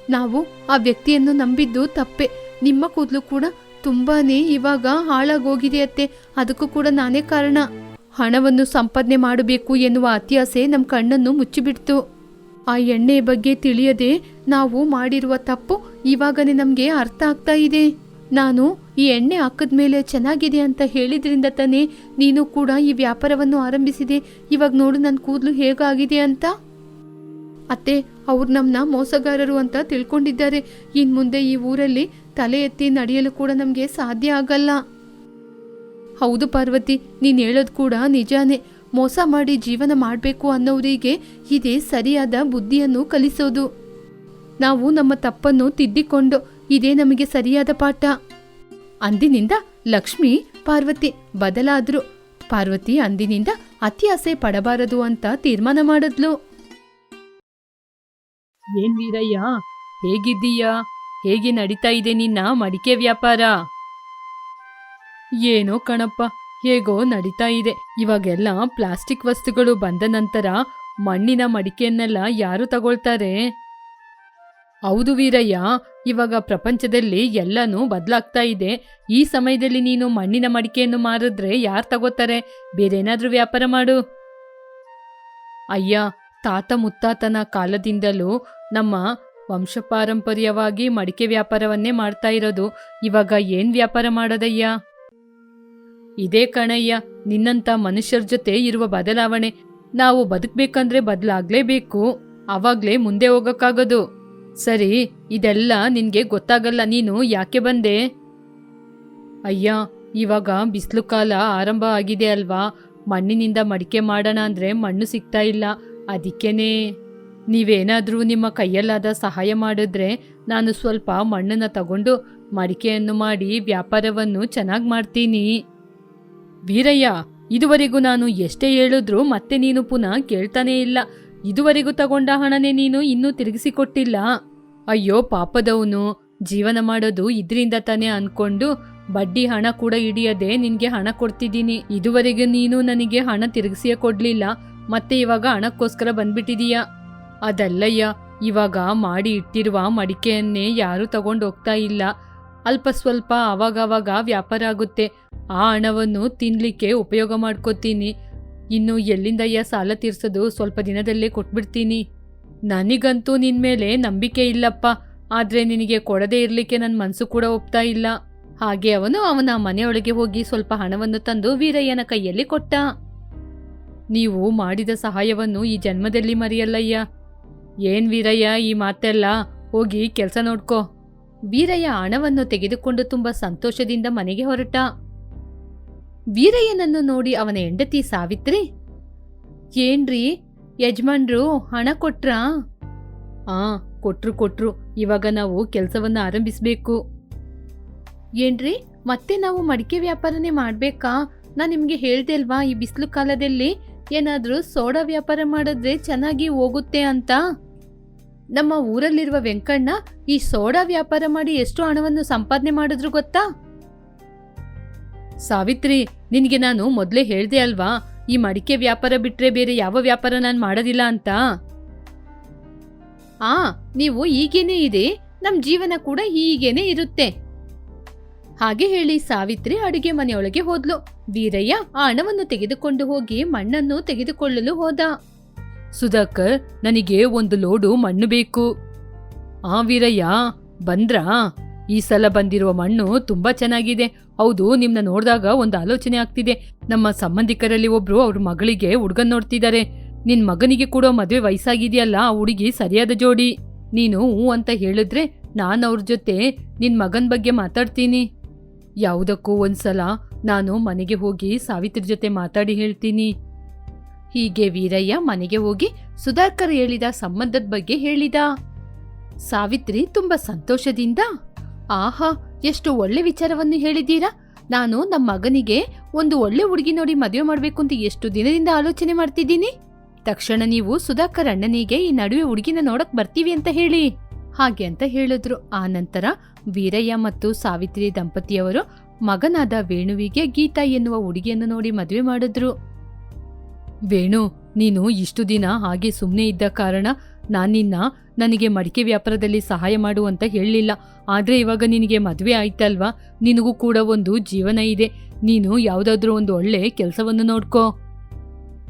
ನಾವು ಆ ವ್ಯಕ್ತಿಯನ್ನು ನಂಬಿದ್ದು ತಪ್ಪೆ. ನಿಮ್ಮ ಕೂದಲು ಕೂಡ ತುಂಬಾನೇ ಇವಾಗ ಹಾಳಾಗೋಗಿದೆ ಅತ್ತೆ. ಅದಕ್ಕೂ ಕೂಡ ನಾನೇ ಕಾರಣ. ಹಣವನ್ನು ಸಂಪಾದನೆ ಮಾಡಬೇಕು ಎನ್ನುವ ಅತ್ಯಾಸೆ ನಮ್ಮ ಕಣ್ಣನ್ನು ಮುಚ್ಚಿಬಿಡ್ತು. ಆ ಎಣ್ಣೆ ಬಗ್ಗೆ ತಿಳಿಯದೆ ನಾವು ಮಾಡಿರುವ ತಪ್ಪು ಇವಾಗನೇ ನಮಗೆ ಅರ್ಥ ಆಗ್ತಾ ಇದೆ. ನಾನು ಈ ಎಣ್ಣೆ ಹಾಕಿದ್ಮೇಲೆ ಚೆನ್ನಾಗಿದೆ ಅಂತ ಹೇಳಿದ್ರಿಂದ ತಾನೇ ನೀನು ಕೂಡ ಈ ವ್ಯಾಪಾರವನ್ನು ಆರಂಭಿಸಿದೆ. ಇವಾಗ ನೋಡು ನನ್ನ ಕೂದಲು ಹೇಗಾಗಿದೆ ಅಂತ. ಅತ್ತೆ, ಅವ್ರು ನಮ್ಮನ್ನ ಮೋಸಗಾರರು ಅಂತ ತಿಳ್ಕೊಂಡಿದ್ದಾರೆ. ಇನ್ ಮುಂದೆ ಈ ಊರಲ್ಲಿ ತಲೆ ಎತ್ತಿ ನಡೆಯಲು ಕೂಡ ನಮಗೆ ಸಾಧ್ಯ ಆಗಲ್ಲ. ಹೌದು ಪಾರ್ವತಿ, ನೀನು ಹೇಳೋದು ಕೂಡ ನಿಜಾನೇ. ಮೋಸ ಮಾಡಿ ಜೀವನ ಮಾಡಬೇಕು ಅನ್ನೋರಿಗೆ ಇದೇ ಸರಿಯಾದ ಬುದ್ಧಿಯನ್ನು ಕಲಿಸೋದು. ನಾವು ನಮ್ಮ ತಪ್ಪನ್ನು ತಿದ್ದಿಕೊಂಡು ಇದೇ ನಮಗೆ ಸರಿಯಾದ ಪಾಠ. ಅಂದಿನಿಂದ ಲಕ್ಷ್ಮಿ ಪಾರ್ವತಿ ಬದಲಾದ್ರು. ಪಾರ್ವತಿ ಅಂದಿನಿಂದ ಅತಿ ಆಸೆ ಪಡಬಾರದು ಅಂತ ತೀರ್ಮಾನ ಮಾಡಿದ್ಲು. ಏನ್ ವೀರಯ್ಯ ಹೇಗಿದ್ದೀಯಾ? ಹೇಗೆ ನಡೀತಾ ಇದೆ ನಿನ್ನ ಮಡಿಕೆ ವ್ಯಾಪಾರ? ಏನೋ ಕಣಪ್ಪ ಹೇಗೋ ನಡೀತಾ ಇದೆ. ಇವಾಗೆಲ್ಲ ಪ್ಲಾಸ್ಟಿಕ್ ವಸ್ತುಗಳು ಬಂದ ನಂತರ ಮಣ್ಣಿನ ಮಡಿಕೆಯನ್ನೆಲ್ಲ ಯಾರು ತಗೊಳ್ತಾರೆ? ಹೌದು ವೀರಯ್ಯ, ಇವಾಗ ಪ್ರಪಂಚದಲ್ಲಿ ಎಲ್ಲನೂ ಬದಲಾಗ್ತಾ ಇದೆ. ಈ ಸಮಯದಲ್ಲಿ ನೀನು ಮಣ್ಣಿನ ಮಡಿಕೆಯನ್ನು ಮಾರಿದ್ರೆ ಯಾರು ತಗೋತಾರೆ? ಬೇರೇನಾದ್ರೂ ವ್ಯಾಪಾರ ಮಾಡು. ಅಯ್ಯ, ತಾತ ಮುತ್ತಾತನ ಕಾಲದಿಂದಲೂ ನಮ್ಮ ವಂಶಪಾರಂಪರ್ಯವಾಗಿ ಮಡಿಕೆ ವ್ಯಾಪಾರವನ್ನೇ ಮಾಡ್ತಾ ಇರೋದು. ಇವಾಗ ಏನ್ ವ್ಯಾಪಾರ ಮಾಡೋದಯ್ಯ? ಇದೇ ಕಣಯ್ಯ, ನಿನ್ನಂತ ಮನುಷ್ಯರ ಜೊತೆ ಇರುವ ಬದಲಾವಣೆ. ನಾವು ಬದುಕ್ಬೇಕಂದ್ರೆ ಬದಲಾಗ್ಲೇಬೇಕು. ಅವಾಗ್ಲೇ ಮುಂದೆ ಹೋಗಕ್ಕಾಗೋದು. ಸರಿ, ಇದೆಲ್ಲ ನಿನಗೆ ಗೊತ್ತಾಗಲ್ಲ, ನೀನು ಯಾಕೆ ಬಂದೆ? ಅಯ್ಯ, ಇವಾಗ ಬಿಸಿಲು ಕಾಲ ಆರಂಭ ಆಗಿದೆ ಅಲ್ವಾ? ಮಣ್ಣಿನಿಂದ ಮಡಿಕೆ ಮಾಡೋಣ ಅಂದರೆ ಮಣ್ಣು ಸಿಗ್ತಾ ಇಲ್ಲ. ಅದಕ್ಕೇನೆ. ನೀವೇನಾದರೂ ನಿಮ್ಮ ಕೈಯಲ್ಲಾದ ಸಹಾಯ ಮಾಡಿದ್ರೆ ನಾನು ಸ್ವಲ್ಪ ಮಣ್ಣನ್ನು ತಗೊಂಡು ಮಡಿಕೆಯನ್ನು ಮಾಡಿ ವ್ಯಾಪಾರವನ್ನು ಚೆನ್ನಾಗಿ ಮಾಡ್ತೀನಿ. ವೀರಯ್ಯ, ಇದುವರೆಗೂ ನಾನು ಎಷ್ಟೇ ಹೇಳಿದ್ರೂ ಮತ್ತೆ ನೀನು ಪುನಃ ಕೇಳ್ತಾನೇ ಇಲ್ಲ. ಇದುವರೆಗೂ ತಗೊಂಡ ಹಣನೇ ನೀನು ಇನ್ನೂ ತಿರುಗಿಸಿಕೊಟ್ಟಿಲ್ಲ. ಅಯ್ಯೋ ಪಾಪದವನು. ಜೀವನ ಮಾಡೋದು ಇದ್ರಿಂದ ತಾನೇ ಅನ್ಕೊಂಡು ಬಡ್ಡಿ ಹಣ ಕೂಡ ಹಿಡಿಯದೆ ನಿನ್ಗೆ ಹಣ ಕೊಡ್ತಿದ್ದೀನಿ. ಇದುವರೆಗೆ ನೀನು ನನಗೆ ಹಣ ತಿರುಗಿಸಿಯೇ ಕೊಡ್ಲಿಲ್ಲ. ಮತ್ತೆ ಇವಾಗ ಹಣಕ್ಕೋಸ್ಕರ ಬಂದ್ಬಿಟ್ಟಿದೀಯ? ಅದಲ್ಲಯ್ಯ, ಇವಾಗ ಮಾಡಿ ಇಟ್ಟಿರುವ ಮಡಿಕೆಯನ್ನೇ ಯಾರೂ ತಗೊಂಡು ಹೋಗ್ತಾ ಇಲ್ಲ. ಅಲ್ಪ ಸ್ವಲ್ಪ ಅವಾಗವಾಗ ವ್ಯಾಪಾರ ಆಗುತ್ತೆ. ಆ ಹಣವನ್ನು ತಿನ್ಲಿಕ್ಕೆ ಉಪಯೋಗ ಮಾಡ್ಕೋತೀನಿ. ಇನ್ನು ಎಲ್ಲಿಂದಯ್ಯ ಸಾಲ ತೀರ್ಸೋದು? ಸ್ವಲ್ಪ ದಿನದಲ್ಲೇ ಕೊಟ್ಬಿಡ್ತೀನಿ. ನನಗಂತೂ ನಿನ್ ಮೇಲೆ ನಂಬಿಕೆ ಇಲ್ಲಪ್ಪ. ಆದ್ರೆ ನಿನಗೆ ಕೊಡದೇ ಇರ್ಲಿಕ್ಕೆ ನನ್ನ ಮನಸ್ಸು ಕೂಡ ಒಪ್ತಾ ಇಲ್ಲ. ಹಾಗೆ ಅವನು ಅವನ ಮನೆಯೊಳಗೆ ಹೋಗಿ ಸ್ವಲ್ಪ ಹಣವನ್ನು ತಂದು ವೀರಯ್ಯನ ಕೈಯಲ್ಲಿ ಕೊಟ್ಟ. ನೀವು ಮಾಡಿದ ಸಹಾಯವನ್ನು ಈ ಜನ್ಮದಲ್ಲಿ ಮರೆಯಲ್ಲಯ್ಯ. ಏನ್ ವೀರಯ್ಯ, ಈ ಮಾತೆಲ್ಲ? ಹೋಗಿ ಕೆಲಸ ನೋಡ್ಕೋ. ವೀರಯ್ಯ ಹಣವನ್ನು ತೆಗೆದುಕೊಂಡು ತುಂಬಾ ಸಂತೋಷದಿಂದ ಮನೆಗೆ ಹೊರಟ. ವೀರಯ್ಯನನ್ನು ನೋಡಿ ಅವನ ಹೆಂಡತಿ ಸಾವಿತ್ರಿ, ಏನ್ರಿ? ಯಜಮಾನ್ರು ಹಣ ಕೊಟ್ರಾ? ಆ, ಕೊಟ್ರು ಕೊಟ್ರು. ಇವಾಗ ನಾವು ಕೆಲಸವನ್ನ ಆರಂಭಿಸ್ಬೇಕು. ಏನ್ರಿ, ಮತ್ತೆ ನಾವು ಮಡಿಕೆ ವ್ಯಾಪಾರನೇ ಮಾಡ್ಬೇಕಾ? ನಾನು ನಿಮ್ಗೆ ಹೇಳ್ದೆ ಅಲ್ವಾ ಈ ಬಿಸಿಲು ಕಾಲದಲ್ಲಿ ಏನಾದ್ರೂ ಸೋಡಾ ವ್ಯಾಪಾರ ಮಾಡಿದ್ರೆ ಚೆನ್ನಾಗಿ ಹೋಗುತ್ತೆ ಅಂತ? ನಮ್ಮ ಊರಲ್ಲಿರುವ ವೆಂಕಣ್ಣ ಈ ಸೋಡಾ ವ್ಯಾಪಾರ ಮಾಡಿ ಎಷ್ಟು ಹಣವನ್ನು ಸಂಪಾದನೆ ಮಾಡಿದ್ರು ಗೊತ್ತಾ? ಸಾವಿತ್ರಿ, ನಿನಗೆ ನಾನು ಮೊದಲೇ ಹೇಳ್ದೆ ಅಲ್ವಾ? ಈ ಮಡಿಕೆ ವ್ಯಾಪಾರ ಬಿಟ್ರೆ ಬೇರೆ ಯಾವ ವ್ಯಾಪಾರ ನಾನು ಮಾಡೋದಿಲ್ಲ ಅಂತ? ಆ, ನೀವು ಹೀಗೇನೆ ಇದೆ. ನಮ್ ಜೀವನ ಕೂಡ ಹೀಗೇನೆ ಇರುತ್ತೆ. ಹಾಗೆ ಹೇಳಿ ಸಾವಿತ್ರಿ ಅಡುಗೆ ಮನೆಯೊಳಗೆ ಹೋದ್ಲು. ವೀರಯ್ಯ ಆ ಹಣವನ್ನು ತೆಗೆದುಕೊಂಡು ಹೋಗಿ ಮಣ್ಣನ್ನು ತೆಗೆದುಕೊಳ್ಳಲು ಹೋದ. ಸುಧಾಕರ್, ನನಗೆ ಒಂದು ಲೋಡು ಮಣ್ಣು ಬೇಕು. ಆ ವೀರಯ್ಯ, ಬಂದ್ರಾ? ಈ ಸಲ ಬಂದಿರುವ ಮಣ್ಣು ತುಂಬಾ ಚೆನ್ನಾಗಿದೆ. ಹೌದು, ನಿಮ್ನ ನೋಡಿದಾಗ ಒಂದು ಆಲೋಚನೆ ಆಗ್ತಿದೆ. ನಮ್ಮ ಸಂಬಂಧಿಕರಲ್ಲಿ ಒಬ್ರು ಅವ್ರ ಮಗಳಿಗೆ ಹುಡುಗನ್ ನೋಡ್ತಿದ್ದಾರೆ ನಿನ್ ಮಗನಿಗೆ ಕೂಡ ಮದುವೆ ವಯಸ್ಸಾಗಿದೆಯಲ್ಲ, ಆ ಹುಡುಗಿ ಸರಿಯಾದ ಜೋಡಿ. ನೀನು ಹೂ ಅಂತ ಹೇಳಿದ್ರೆ ನಾನು ಅವ್ರ ಜೊತೆ ನಿನ್ ಮಗನ್ ಬಗ್ಗೆ ಮಾತಾಡ್ತೀನಿ. ಯಾವುದಕ್ಕೂ ಒಂದ್ಸಲ ನಾನು ಮನೆಗೆ ಹೋಗಿ ಸಾವಿತ್ರಿ ಜೊತೆ ಮಾತಾಡಿ ಹೇಳ್ತೀನಿ. ಹೀಗೆ ವೀರಯ್ಯ ಮನೆಗೆ ಹೋಗಿ ಸುಧಾಕರ್ ಹೇಳಿದ ಸಂಬಂಧದ ಬಗ್ಗೆ ಹೇಳಿದ. ಸಾವಿತ್ರಿ ತುಂಬಾ ಸಂತೋಷದಿಂದ ಆಹಾ, ಎಷ್ಟು ಒಳ್ಳೆ ವಿಚಾರವನ್ನು ಹೇಳಿದ್ದೀರಾ? ನಾನು ನಮ್ಮ ಮಗನಿಗೆ ಒಂದು ಒಳ್ಳೆ ಹುಡುಗಿ ನೋಡಿ ಮದುವೆ ಮಾಡಬೇಕು ಅಂತ ಎಷ್ಟು ದಿನದಿಂದ ಆಲೋಚನೆ ಮಾಡ್ತಿದ್ದೀನಿ. ತಕ್ಷಣ ನೀವು ಸುಧಾಕರ್ ಅಣ್ಣನಿಗೆ ಈ ನಡುವೆ ಹುಡುಗಿನ ನೋಡಕ್ ಬರ್ತೀವಿ ಅಂತ ಹೇಳಿ. ಹಾಗೆ ಅಂತ ಹೇಳಿದ್ರು. ಆ ನಂತರ ವೀರಯ್ಯ ಮತ್ತು ಸಾವಿತ್ರಿ ದಂಪತಿಯವರು ಮಗನಾದ ವೇಣುವಿಗೆ ಗೀತಾ ಎನ್ನುವ ಹುಡುಗಿಯನ್ನು ನೋಡಿ ಮದುವೆ ಮಾಡಿದ್ರು. ವೇಣು ನೀನು ಇಷ್ಟು ದಿನ ಹಾಗೆ ಸುಮ್ಮನೆ ಇದ್ದ ಕಾರಣ ನಾನಿನ್ನ ನನಗೆ ಮಡಿಕೆ ವ್ಯಾಪಾರದಲ್ಲಿ ಸಹಾಯ ಮಾಡು ಅಂತ ಹೇಳಲಿಲ್ಲ. ಆದರೆ ಇವಾಗ ನಿನಗೆ ಮದುವೆ ಆಯ್ತಲ್ವಾ? ನಿನಗೂ ಕೂಡ ಒಂದು ಜೀವನ ಇದೆ. ನೀನು ಯಾವುದಾದ್ರೂ ಒಂದು ಒಳ್ಳೆ ಕೆಲಸವನ್ನು ನೋಡ್ಕೋ.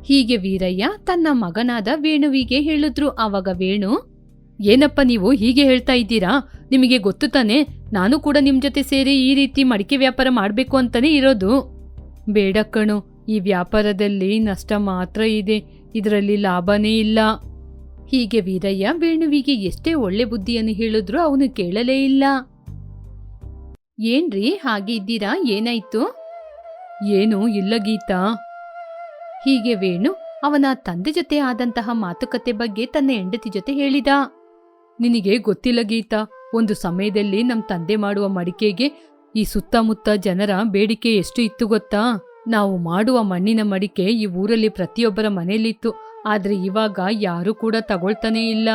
ಹೀಗೆ ವೀರಯ್ಯ ತನ್ನ ಮಗನಾದ ವೇಣುವಿಗೆ ಹೇಳಿದ್ರು. ಆವಾಗ ವೇಣು, ಏನಪ್ಪ ನೀವು ಹೀಗೆ ಹೇಳ್ತಾ ಇದ್ದೀರಾ? ನಿಮಗೆ ಗೊತ್ತು ತಾನೆ? ನಾನು ಕೂಡ ನಿಮ್ಮ ಜೊತೆ ಸೇರಿ ಈ ರೀತಿ ಮಡಿಕೆ ವ್ಯಾಪಾರ ಮಾಡಬೇಕು ಅಂತಲೇ ಇರೋದು. ಬೇಡ ಈ ವ್ಯಾಪಾರದಲ್ಲಿ ನಷ್ಟ ಮಾತ್ರ ಇದೆ. ಇದರಲ್ಲಿ ಲಾಭನೇ ಇಲ್ಲ. ಹೀಗೆ ವೀರಯ್ಯ ವೇಣುವಿಗೆ ಎಷ್ಟೇ ಒಳ್ಳೆ ಬುದ್ಧಿಯನ್ನು ಹೇಳಿದ್ರೂ ಅವನು ಕೇಳಲೇ ಇಲ್ಲ. ಏನ್ರಿ, ಹಾಗೆ ಇದ್ದೀರಾ? ಏನಾಯ್ತು? ಏನು ಇಲ್ಲ ಗೀತಾ. ಹೀಗೆ ವೇಣು ಅವನ ತಂದೆ ಜೊತೆ ಆದಂತಹ ಮಾತುಕತೆ ಬಗ್ಗೆ ತನ್ನ ಹೆಂಡತಿ ಜೊತೆ ಹೇಳಿದ. ನಿನಗೆ ಗೊತ್ತಿಲ್ಲ ಗೀತಾ, ಒಂದು ಸಮಯದಲ್ಲಿ ನಮ್ಮ ತಂದೆ ಮಾಡುವ ಮಡಿಕೆಗೆ ಈ ಸುತ್ತಮುತ್ತ ಜನರ ಬೇಡಿಕೆ ಎಷ್ಟು ಇತ್ತು ಗೊತ್ತಾ? ನಾವು ಮಾಡುವ ಮಣ್ಣಿನ ಮಡಿಕೆ ಈ ಊರಲ್ಲಿ ಪ್ರತಿಯೊಬ್ಬರ ಮನೆಯಲ್ಲಿತ್ತು. ಆದರೆ ಇವಾಗ ಯಾರೂ ಕೂಡ ತಗೊಳ್ತಾನೇ ಇಲ್ಲ.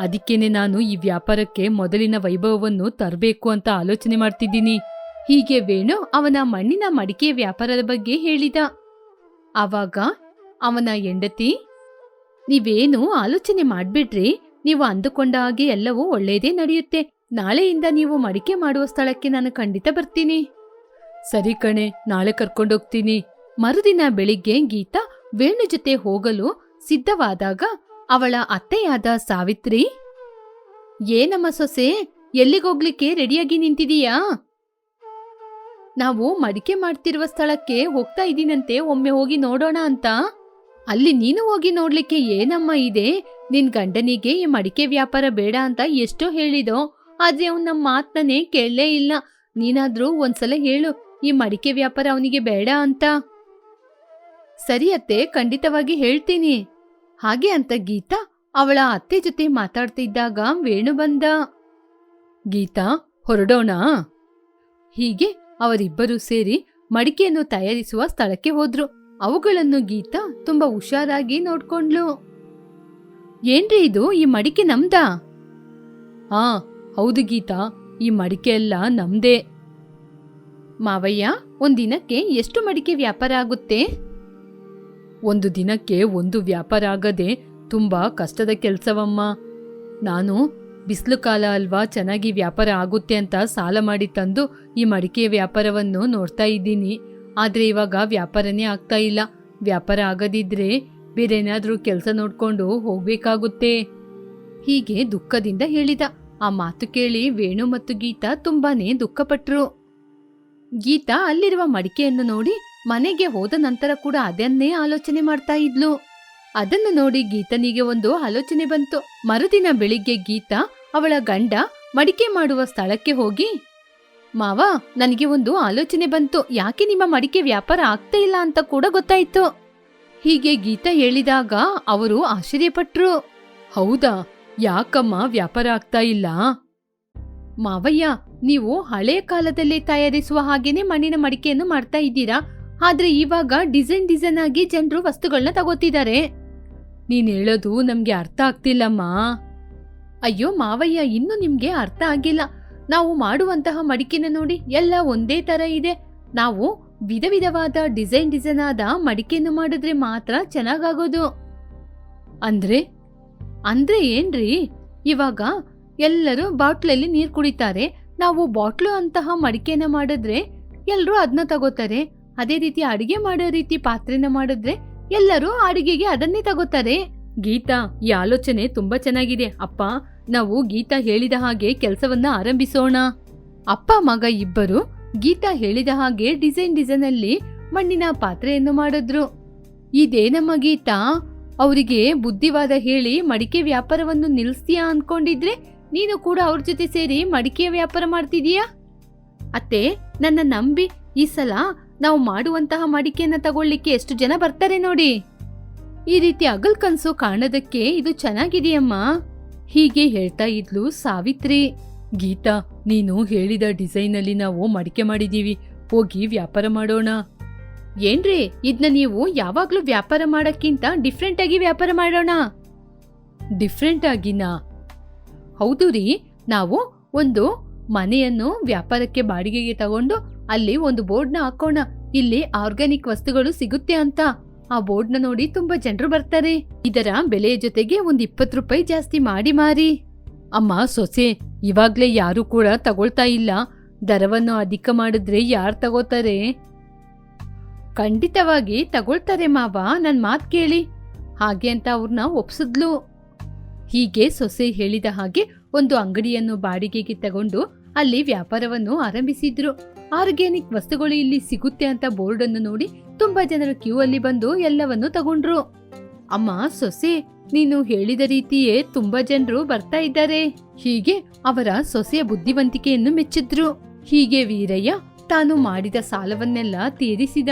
ಅದಕ್ಕೇನೆ ನಾನು ಈ ವ್ಯಾಪಾರಕ್ಕೆ ಮೊದಲಿನ ವೈಭವವನ್ನು ತರಬೇಕು ಅಂತ ಆಲೋಚನೆ ಮಾಡ್ತಿದ್ದೀನಿ. ಹೀಗೆ ವೇಣು ಅವನ ಮಣ್ಣಿನ ಮಡಿಕೆ ವ್ಯಾಪಾರದ ಬಗ್ಗೆ ಹೇಳಿದ. ಆವಾಗ ಅವನ ಹೆಂಡತಿ, ನೀವೇನು ಆಲೋಚನೆ ಮಾಡ್ಬಿಡ್ರಿ. ನೀವು ಅಂದುಕೊಂಡ ಹಾಗೆ ಎಲ್ಲವೂ ಒಳ್ಳೆಯದೇ ನಡೆಯುತ್ತೆ. ನಾಳೆಯಿಂದ ನೀವು ಮಡಿಕೆ ಮಾಡುವ ಸ್ಥಳಕ್ಕೆ ನಾನು ಖಂಡಿತ ಬರ್ತೀನಿ. ಸರಿ ಕಣೆ, ನಾಳೆ ಕರ್ಕೊಂಡೋಗ್ತೀನಿ. ಮರುದಿನ ಬೆಳಿಗ್ಗೆ ಗೀತಾ ವೇಣು ಜೊತೆ ಹೋಗಲು ಸಿದ್ಧವಾದಾಗ ಅವಳ ಅತ್ತೆಯಾದ ಸಾವಿತ್ರಿ, ಏನಮ್ಮ ಸೊಸೆ ಎಲ್ಲಿಗೋಗ್ಲಿಕ್ಕೆ ರೆಡಿಯಾಗಿ ನಿಂತಿದೀಯಾ? ನಾವು ಮಡಿಕೆ ಮಾಡ್ತಿರುವ ಸ್ಥಳಕ್ಕೆ ಹೋಗ್ತಾ ಇದ್ದೀನಂತೆ, ಒಮ್ಮೆ ಹೋಗಿ ನೋಡೋಣ ಅಂತ. ಅಲ್ಲಿ ನೀನು ಹೋಗಿ ನೋಡ್ಲಿಕ್ಕೆ ಏನಮ್ಮ ಇದೆ? ನಿನ್ ಗಂಡನಿಗೆ ಈ ಮಡಿಕೆ ವ್ಯಾಪಾರ ಬೇಡ ಅಂತ ಎಷ್ಟೋ ಹೇಳಿದೋ, ಆದ್ರೆ ಅವ್ನ ನಮ್ಮ ಮಾತನ್ನೇ ಕೇಳಲೇ ಇಲ್ಲ. ನೀನಾದ್ರೂ ಒಂದ್ಸಲ ಹೇಳು. ಈ ಮಡಿಕೆ ವ್ಯಾಪಾರ ಅವನಿಗೆ ಬೇಡ ಅಂತ. ಸರಿ ಅತ್ತೆ, ಖಂಡಿತವಾಗಿ ಹೇಳ್ತೀನಿ. ಹಾಗೆ ಅಂತ ಗೀತಾ ಅವಳ ಅತ್ತೆ ಜೊತೆ ಮಾತಾಡ್ತಿದ್ದಾಗ ವೇಣು ಬಂದ. ಗೀತಾ, ಹೊರಡೋಣ? ಹೀಗೆ ಅವರಿಬ್ಬರು ಸೇರಿ ಮಡಿಕೆಯನ್ನು ತಯಾರಿಸುವ ಸ್ಥಳಕ್ಕೆ ಹೋದ್ರು. ಅವುಗಳನ್ನು ಗೀತಾ ತುಂಬಾ ಹುಷಾರಾಗಿ ನೋಡ್ಕೊಂಡ್ಲು ಏನ್ರಿ ಇದು, ಈ ಮಡಿಕೆ ನಮ್ದಾ? ಹಾ ಹೌದು ಗೀತಾ, ಈ ಮಡಿಕೆ ಎಲ್ಲ ನಮ್ದೇ. ಮಾವಯ್ಯ ಒಂದಿನಕ್ಕೆ ಎಷ್ಟು ಮಡಿಕೆ ವ್ಯಾಪಾರ ಆಗುತ್ತೆ? ಒಂದು ದಿನಕ್ಕೆ ಒಂದು ವ್ಯಾಪಾರ ಆಗದೆ ತುಂಬಾ ಕಷ್ಟದ ಕೆಲಸವಮ್ಮ. ನಾನು ಬಿಸಿಲು ಕಾಲ ಅಲ್ವಾ ಚೆನ್ನಾಗಿ ವ್ಯಾಪಾರ ಆಗುತ್ತೆ ಅಂತ ಸಾಲ ಮಾಡಿ ತಂದು ಈ ಮಡಿಕೆ ವ್ಯಾಪಾರವನ್ನು ನೋಡ್ತಾ ಇದ್ದೀನಿ. ಆದ್ರೆ ಇವಾಗ ವ್ಯಾಪಾರನೇ ಆಗ್ತಾ ಇಲ್ಲ. ವ್ಯಾಪಾರ ಆಗದಿದ್ರೆ ಬೇರೇನಾದ್ರೂ ಕೆಲಸ ನೋಡ್ಕೊಂಡು ಹೋಗ್ಬೇಕಾಗುತ್ತೆ. ಹೀಗೆ ದುಃಖದಿಂದ ಹೇಳಿದ. ಆ ಮಾತು ಕೇಳಿ ವೇಣು ಮತ್ತು ಗೀತಾ ತುಂಬಾನೇ ದುಃಖಪಟ್ರು. ಗೀತಾ ಅಲ್ಲಿರುವ ಮಡಿಕೆಯನ್ನು ನೋಡಿ ಮನೆಗೆ ಹೋದ ನಂತರ ಕೂಡ ಅದನ್ನೇ ಆಲೋಚನೆ ಮಾಡ್ತಾ ಇದ್ಲು. ಅದನ್ನು ನೋಡಿ ಗೀತನಿಗೆ ಒಂದು ಆಲೋಚನೆ ಬಂತು. ಮರುದಿನ ಬೆಳಿಗ್ಗೆ ಗೀತಾ ಅವಳ ಗಂಡ ಮಡಿಕೆ ಮಾಡುವ ಸ್ಥಳಕ್ಕೆ ಹೋಗಿ, ಮಾವ, ನನಗೆ ಒಂದು ಆಲೋಚನೆ ಬಂತು. ಯಾಕೆ ನಿಮ್ಮ ಮಡಿಕೆ ವ್ಯಾಪಾರ ಆಗ್ತಾ ಇಲ್ಲ ಅಂತ ಕೂಡ ಗೊತ್ತಾಯ್ತು. ಹೀಗೆ ಗೀತಾ ಹೇಳಿದಾಗ ಅವರು ಆಶ್ಚರ್ಯಪಟ್ರು. ಹೌದಾ, ಯಾಕಮ್ಮ ವ್ಯಾಪಾರ ಆಗ್ತಾ ಇಲ್ಲ? ಮಾವಯ್ಯ, ನೀವು ಹಳೆಯ ಕಾಲದಲ್ಲಿ ತಯಾರಿಸುವ ಹಾಗೇನೆ ಮಣ್ಣಿನ ಮಡಿಕೆಯನ್ನು ಮಾಡ್ತಾ ಇದ್ದೀರಾ? ಆದ್ರೆ ಇವಾಗ ಡಿಸೈನ್ ಡಿಸೈನ್ ಆಗಿ ಜನರು ವಸ್ತುಗಳನ್ನ ತಗೋತಿದ್ದಾರೆ. ನೀನ್ ಹೇಳೋದು ನಮ್ಗೆ ಅರ್ಥ ಆಗ್ತಿಲ್ಲಮ್ಮ. ಅಯ್ಯೋ ಮಾವಯ್ಯ, ಇನ್ನು ನಿಮ್ಗೆ ಅರ್ಥ ಆಗಿಲ್ಲ. ನಾವು ಮಾಡುವಂತಹ ಮಡಿಕೆನ ನೋಡಿ ಎಲ್ಲ ಒಂದೇ ತರ ಇದೆ. ನಾವು ವಿಧ ವಿಧವಾದ ಡಿಸೈನ್ ಡಿಸೈನ್ ಆದ ಮಡಿಕೆಯನ್ನು ಮಾಡಿದ್ರೆ ಮಾತ್ರ ಚೆನ್ನಾಗಾಗೋದು. ಅಂದ್ರೆ? ಅಂದ್ರೆ ಏನ್ರಿ? ಇವಾಗ ಎಲ್ಲರೂ ಬಾಟ್ಲಲ್ಲಿ ನೀರು ಕುಡಿತಾರೆ. ನಾವು ಬಾಟ್ಲು ಅಂತಹ ಮಡಿಕೆನ ಮಾಡಿದ್ರೆ ಎಲ್ಲರೂ ಅದನ್ನ ತಗೋತಾರೆ. ಅದೇ ರೀತಿ ಅಡಿಗೆ ಮಾಡೋ ರೀತಿ ಪಾತ್ರೆನ ಮಾಡಿದ್ರೆ ಎಲ್ಲರೂ ಅಡಿಗೆಗೆ ಅದನ್ನೇ ತಗೋತಾರೆ. ಗೀತಾ, ಈ ಆಲೋಚನೆ ತುಂಬಾ ಚೆನ್ನಾಗಿದೆ. ಅಪ್ಪ, ನಾವು ಗೀತಾ ಹೇಳಿದ ಹಾಗೆ ಕೆಲಸವನ್ನ ಆರಂಭಿಸೋಣ. ಅಪ್ಪ, ಮಗ ಇಬ್ಬರು ಗೀತಾ ಹೇಳಿದ ಹಾಗೆ ಡಿಸೈನ್ ಡಿಸೈನ್ ಅಲ್ಲಿ ಮಣ್ಣಿನ ಪಾತ್ರೆಯನ್ನು ಮಾಡಿದ್ರು. ಇದೇನಮ್ಮ ಗೀತಾ, ಅವರಿಗೆ ಬುದ್ಧಿವಾದ ಹೇಳಿ ಮಡಿಕೆ ವ್ಯಾಪಾರವನ್ನು ನಿಲ್ಲಿಸ್ತೀಯಾ ಅನ್ಕೊಂಡಿದ್ರೆ ನೀನು ಕೂಡ ಅವ್ರ ಜೊತೆ ಸೇರಿ ಮಡಿಕೆ ವ್ಯಾಪಾರ ಮಾಡ್ತಿದೀಯಾ? ಅತ್ತೆ, ನನ್ನ ನಂಬಿ ಈ ಸಲ ನಾವು ಮಾಡುವಂತಹ ಮಡಿಕೆಯನ್ನ ತಗೊಳ್ಳಿಕ್ಕೆ ಎಷ್ಟು ಜನ ಬರ್ತಾರೆ ನೋಡಿ. ಈ ರೀತಿ ಅಗಲ್ ಕನಸು ಕಾಣೋದಕ್ಕೆ ಇದು ಚೆನ್ನಾಗಿದೆಯಮ್ಮ. ಹೀಗೆ ಹೇಳ್ತಾ ಇದ್ಲು ಸಾವಿತ್ರಿ. ಗೀತಾ, ನೀನು ಹೇಳಿದ ಡಿಸೈನ್ ಅಲ್ಲಿ ನಾವು ಮಡಿಕೆ ಮಾಡಿದೀವಿ, ಹೋಗಿ ವ್ಯಾಪಾರ ಮಾಡೋಣ. ಏನ್ರಿ ಇದನ್ನ ನೀವು ಯಾವಾಗ್ಲೂ ವ್ಯಾಪಾರ ಮಾಡಕ್ಕಿಂತ ಡಿಫ್ರೆಂಟ್ ಆಗಿ ವ್ಯಾಪಾರ ಮಾಡೋಣ. ಡಿಫ್ರೆಂಟ್ ಆಗಿನಾ? ಹೌದು ರೀ. ನಾವು ಒಂದು ಮನೆಯನ್ನು ವ್ಯಾಪಾರಕ್ಕೆ ಬಾಡಿಗೆಗೆ ತಗೊಂಡು ಅಲ್ಲಿ ಒಂದು ಬೋರ್ಡ್ನ ಹಾಕೋಣ. ಇಲ್ಲಿ ಆರ್ಗ್ಯಾನಿಕ್ ವಸ್ತುಗಳು ಸಿಗುತ್ತೆ ಅಂತ. ಆ ಬೋರ್ಡ್ನ ನೋಡಿ ತುಂಬಾ ಜನರು ಬರ್ತಾರೆ. ಇದರ ಬೆಲೆಯ ಜೊತೆಗೆ ಒಂದ್ ಇಪ್ಪತ್ತು ರೂಪಾಯಿ ಜಾಸ್ತಿ ಮಾಡಿ ಮಾರಿ. ಅಮ್ಮ, ಸೊಸೆ, ಇವಾಗ್ಲೇ ಯಾರು ಕೂಡ ತಗೊಳ್ತಾ ಇಲ್ಲ. ದರವನ್ನು ಅಧಿಕ ಮಾಡಿದ್ರೆ ಯಾರು ತಗೋತಾರೆ? ಖಂಡಿತವಾಗಿ ತಗೊಳ್ತಾರೆ ಮಾವ ನನ್ನ ಮಾತ್ ಕೇಳಿ. ಹಾಗೆ ಅಂತ ಅವ್ರನ್ನ ಒಪ್ಸಿದ್ಲು. ಹೀಗೆ ಸೊಸೆ ಹೇಳಿದ ಹಾಗೆ ಒಂದು ಅಂಗಡಿಯನ್ನು ಬಾಡಿಗೆಗೆ ತಗೊಂಡು ಅಲ್ಲಿ ವ್ಯಾಪಾರವನ್ನು ಆರಂಭಿಸಿದ್ರು. ಆರ್ಗ್ಯಾನಿಕ್ ವಸ್ತುಗಳು ಇಲ್ಲಿ ಸಿಗುತ್ತೆ ಅಂತ ಬೋರ್ಡ್ ಅನ್ನು ನೋಡಿ ತುಂಬಾ ಜನರು ಕ್ಯೂ ಅಲ್ಲಿ ಬಂದು ಎಲ್ಲವನ್ನು ತಗೊಂಡ್ರು. ಅಮ್ಮ, ಸೊಸೆ, ನೀನು ಹೇಳಿದ ರೀತಿಯೇ ತುಂಬಾ ಜನರು ಬರ್ತಾ ಇದ್ದಾರೆ. ಹೀಗೆ ಅವರ ಸೊಸೆಯ ಬುದ್ಧಿವಂತಿಕೆಯನ್ನು ಮೆಚ್ಚಿದ್ರು. ಹೀಗೆ ವೀರಯ್ಯ ತಾನು ಮಾಡಿದ ಸಾಲವನ್ನೆಲ್ಲ ತೀರಿಸಿದ.